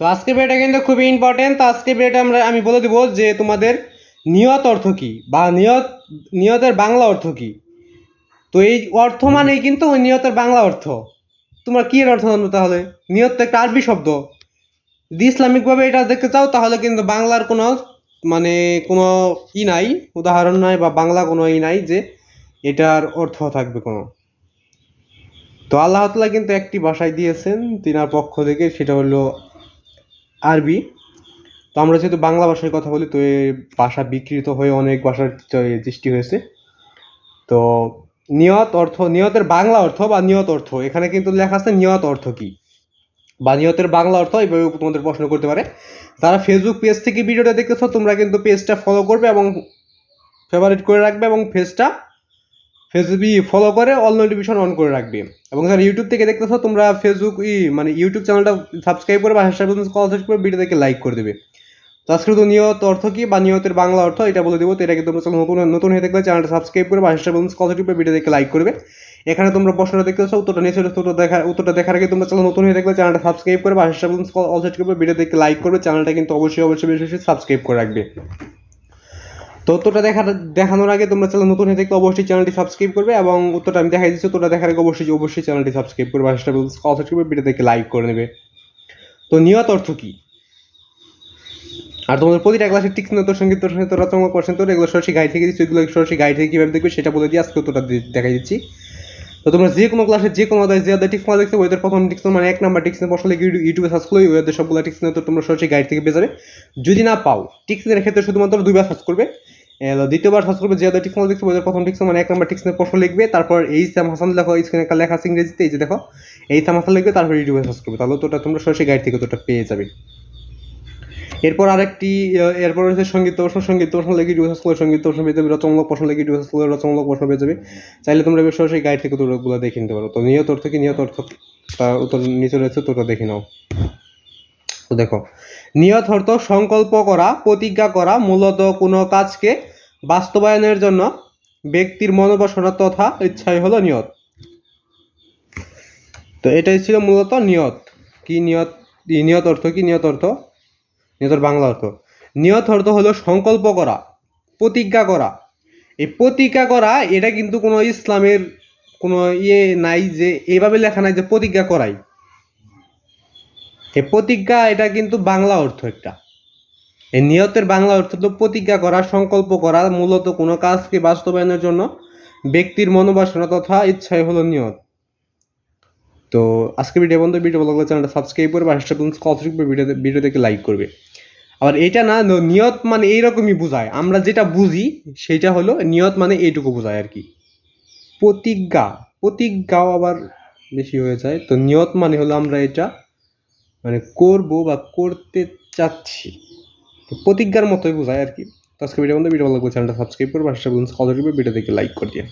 তো আজকে ভিডিওটা কিন্তু খুবই ইম্পর্টেন্ট তো আজকে ভিডিওটা আমরা আমি বলে দেবো যে তোমাদের নিয়ত অর্থ কী বা নিয়ত নিয়তের বাংলা অর্থ কী? তো এই অর্থ মানেই কিন্তু ওই নিয়তের বাংলা অর্থ। তোমরা কী এর অর্থ জানো তাহলে? নিয়ত তো একটা আরবি শব্দ। যদি ইসলামিকভাবে এটা দেখতে চাও তাহলে কিন্তু বাংলার কোনো মানে কোনো ই নাই উদাহরণ নাই বা বাংলা কোনো ই নাই যে এটার অর্থ থাকবে কোনো। তো আল্লাহ তাআলা কিন্তু একটি ভাষায় দিয়েছেন তিনার পক্ষ থেকে সেটা হলো আরবি। তো আমরা যেহেতু বাংলা ভাষায় কথা বলি, তো এই ভাষা বিকৃত হয়ে অনেক ভাষার সৃষ্টি হয়েছে। তো নিয়ত অর্থ, নিয়তের বাংলা অর্থ বা নিয়ত অর্থ? এখানে কিন্তু লেখা আছে নিয়ত অর্থ কি? বা নিয়তের বাংলা অর্থ, এইভাবে তোমাদের প্রশ্ন করতে পারে। যারা ফেসবুক পেজ থেকে ভিডিওটা দেখতেছো, তোমরা কিন্তু পেজটা ফলো করবে এবং ফেভারিট করে রাখবে এবং পেজটা ফেসবুক ফলো করে অল নোটিফিকেশন অন করে রাখবে। এবং যারা ইউটিউব থেকে দেখতেছো, তোমরা ফেসবুক ই মানে ইউটিউব চ্যানেলটা সাবস্ক্রাইব করে বা হ্যাশট্যাগ কল সার্চ করে ভিডিওটাকে লাইক করে দেবে। তো আজকে তো নিয়ত অর্থ কি বা নিয়তের বাংলা অর্থ, এটা বলে দেবো। তো এটাকে তোমরা নতুন নতুন হয়ে থাকলে চ্যানেলটা সাবস্ক্রাইব করে বা হ্যাশট্যাগ কল সার্চ করে ভিডিওটাকে লাইক করবে। এখানে তোমরা প্রশ্নটা দেখতেছো, উত্তরটা নিচে উত্তরটা দেখা, উত্তরটা দেখার আগে তোমরা চ্যানেল নতুন হয়ে থাকলে চ্যানেলটা সাবস্ক্রাইব করে বা হ্যাশট্যাগ কল সার্চ করবে ভিডিওটাকে লাইক করবে। চ্যানেলটা কিন্তু অবশ্যই অবশ্যই বেশি বেশি সাবস্ক্রাইব করে রাখবে। উত্তরটা দেখা দেখানোর আগে তোমরা চ্যানেল নতুন হয়ে থাকলে অবশ্যই চ্যানেলটি সাবস্ক্রাইব করবে এবং উত্তরটা আমি দেখাই দিচ্ছি উত্তরটা দেখার আগে অবশ্যই অবশ্যই চ্যানেলটি সাবস্ক্রাইব করবে কল সাবস্ক্রাইব করবে ভিডিও দেখে লাইক করে নেবে। তো নিয়ত অর্থ কী? আর তোমাদের প্রতিটা ক্লাসের টিক্স নতুন সংগীত সংগীত রচনা করছেন তো এগুলো সরাসরি গাইড থেকে দিচ্ছি এগুলো সরাসরি গাইড থেকে কীভাবে দেখবে সেটা বলে দিয়ে আজকে উত্তরটা দেখাই দিচ্ছি। তো তোমরা যে কোনো ক্লাসে যে কোনো অধ্যায় যে অধ্যায় টিক্স দেখছ ওদের প্রথম টিক্স মানে এক নাম্বার টিক্স বসলে ইউটিউবে সার্চ করলে অধ্যায় সবগুলো টিক্স তো তোমরা সরাসরি গাইড থেকে পেয়ে যাবে। যদি না পাও টিক্সের ক্ষেত্রে শুধুমাত্র দুইবার সার্চ করবে। দ্বিতীয়বার সার্চ করবে যে অধ্যায় টিক্স দেখছ ওদের প্রথম টিক্স মানে এক নাম্বার টিক্সের প্রশ্ন লিখবে। তারপর এই সাম হাসান লেখো স্ক্রিনে একটা লেখা আছে ইংরেজিতে, এই যে দেখো, এই সাম হাসান লিখবে, তারপর ইউটিউবে সার্চ করবে। তাহলে তো তোমরা সরাসরি গাইড থেকে তো ওটা পেয়ে যাবে। এরপর আরেকটি এরপর হচ্ছে সংগীত প্রশ্ন সংগীত প্রশ্ন লেগে সার্চ করলে সংগীত প্রশ্ন পেয়ে যাবে রচনামূলক প্রশ্ন লেগে সার্চ করলে রচনামূলক প্রশ্ন পেয়ে যাবে। চাইলে তোমরা এবার সরাসরি গাইড থেকে তোগুলো দেখে নিতে পারো। তো নিয়ত অর্থ কি? নিয়ত অর্থ তার উত্তর নিচে রয়েছে তোটা দেখে নাও। তো দেখো, নিয়ত অর্থ সংকল্প করা, প্রতিজ্ঞা করা মূলত কোনো কাজকে বাস্তবায়নের জন্য ব্যক্তির মনোবাসনা তথা ইচ্ছাই হলো নিয়ত। তো এটাই ছিল মূলত নিয়ত। কি নিয়ত নিয়ত অর্থ কি? নিয়ত অর্থ নিয়তের বাংলা অর্থ। নিয়ত অর্থ হলো সংকল্প করা, প্রতিজ্ঞা করা। এই প্রতিজ্ঞা করা, এটা কিন্তু কোনো ইসলামের কোনো ইয়ে নাই যে এইভাবে লেখা নাই যে প্রতিজ্ঞা করাই। এই প্রতিজ্ঞা, এটা কিন্তু বাংলা অর্থ একটা। এই নিয়তের বাংলা অর্থ তো প্রতিজ্ঞা করা, সংকল্প করা, মূলত কোনো কাজকে বাস্তবায়নের জন্য ব্যক্তির মনোবাসনা তথা ইচ্ছাই হলো নিয়ত। তো আজকে ভিডিও বন্ধু ভিডিও ভালো লাগলে চ্যানেলটা সাবস্ক্রাইব করবে আর হাসটা কত শিখবে ভিডিও থেকে লাইক করবে। আবার এটা না নিয়ত মানে এইরকমই বোঝায়। আমরা যেটা বুঝি, সেটা হলো নিয়ত মানে এইটুকু বোঝায় আর কি। প্রতিজ্ঞা, প্রতিজ্ঞাও আবার বেশি হয়ে যায়। তো নিয়ত মানে হলো আমরা এটা মানে করব বা করতে চাচ্ছি। তো প্রতিজ্ঞার মতোই বোঝায় আর কি। তো আজকে ভিডিও বন্ধু ভিডিও ভালো লাগলে চ্যানেলটা সাবস্ক্রাইব করবে আর হাসটা কত শিখবে ভিডিও থেকে লাইক করে দিয়ে।